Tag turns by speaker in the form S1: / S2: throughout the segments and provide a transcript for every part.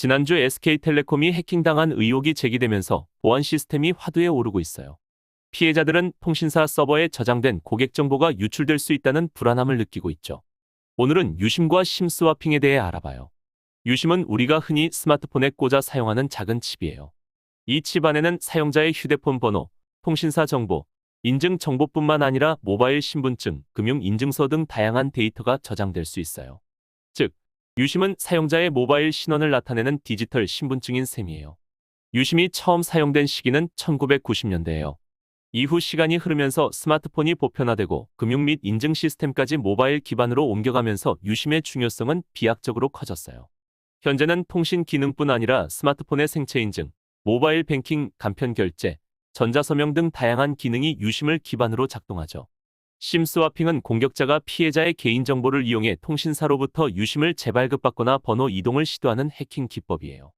S1: 지난주 SK텔레콤이 해킹당한 의혹이 제기되면서 보안 시스템이 화두에 오르고 있어요. 피해자들은 통신사 서버에 저장된 고객 정보가 유출될 수 있다는 불안함을 느끼고 있죠. 오늘은 유심과 심 스와핑에 대해 알아봐요. 유심은 우리가 흔히 스마트폰에 꽂아 사용하는 작은 칩이에요. 이 칩 안에는 사용자의 휴대폰 번호, 통신사 정보, 인증 정보뿐만 아니라 모바일 신분증, 금융 인증서 등 다양한 데이터가 저장될 수 있어요. 즉, 유심은 사용자의 모바일 신원을 나타내는 디지털 신분증인 셈이에요. 유심이 처음 사용된 시기는 1990년대예요. 이후 시간이 흐르면서 스마트폰이 보편화되고 금융 및 인증 시스템까지 모바일 기반으로 옮겨가면서 유심의 중요성은 비약적으로 커졌어요. 현재는 통신 기능뿐 아니라 스마트폰의 생체 인증, 모바일 뱅킹, 간편 결제, 전자서명 등 다양한 기능이 유심을 기반으로 작동하죠. 심 스와핑은 공격자가 피해자의 개인정보를 이용해 통신사로부터 유심을 재발급받거나 번호 이동을 시도하는 해킹 기법이에요.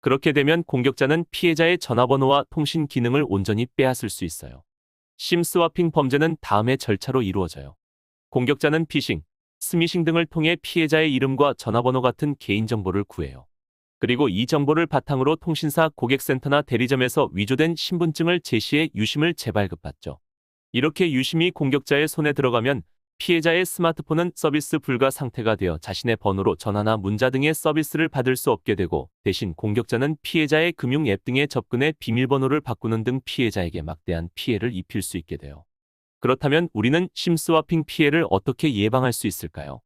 S1: 그렇게 되면 공격자는 피해자의 전화번호와 통신 기능을 온전히 빼앗을 수 있어요. 심 스와핑 범죄는 다음의 절차로 이루어져요. 공격자는 피싱, 스미싱 등을 통해 피해자의 이름과 전화번호 같은 개인정보를 구해요. 그리고 이 정보를 바탕으로 통신사 고객센터나 대리점에서 위조된 신분증을 제시해 유심을 재발급받죠. 이렇게 유심이 공격자의 손에 들어가면 피해자의 스마트폰은 서비스 불가 상태가 되어 자신의 번호로 전화나 문자 등의 서비스를 받을 수 없게 되고 대신 공격자는 피해자의 금융 앱 등에 접근해 비밀번호를 바꾸는 등 피해자에게 막대한 피해를 입힐 수 있게 돼요. 그렇다면 우리는 심스와핑 피해를 어떻게 예방할 수 있을까요?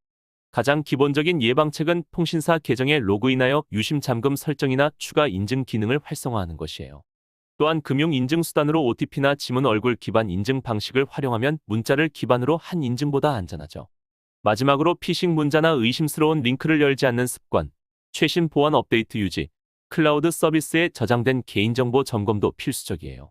S1: 가장 기본적인 예방책은 통신사 계정에 로그인하여 유심 잠금 설정이나 추가 인증 기능을 활성화하는 것이에요. 또한 금융 인증 수단으로 OTP나 지문 얼굴 기반 인증 방식을 활용하면 문자를 기반으로 한 인증보다 안전하죠. 마지막으로 피싱 문자나 의심스러운 링크를 열지 않는 습관, 최신 보안 업데이트 유지, 클라우드 서비스에 저장된 개인정보 점검도 필수적이에요.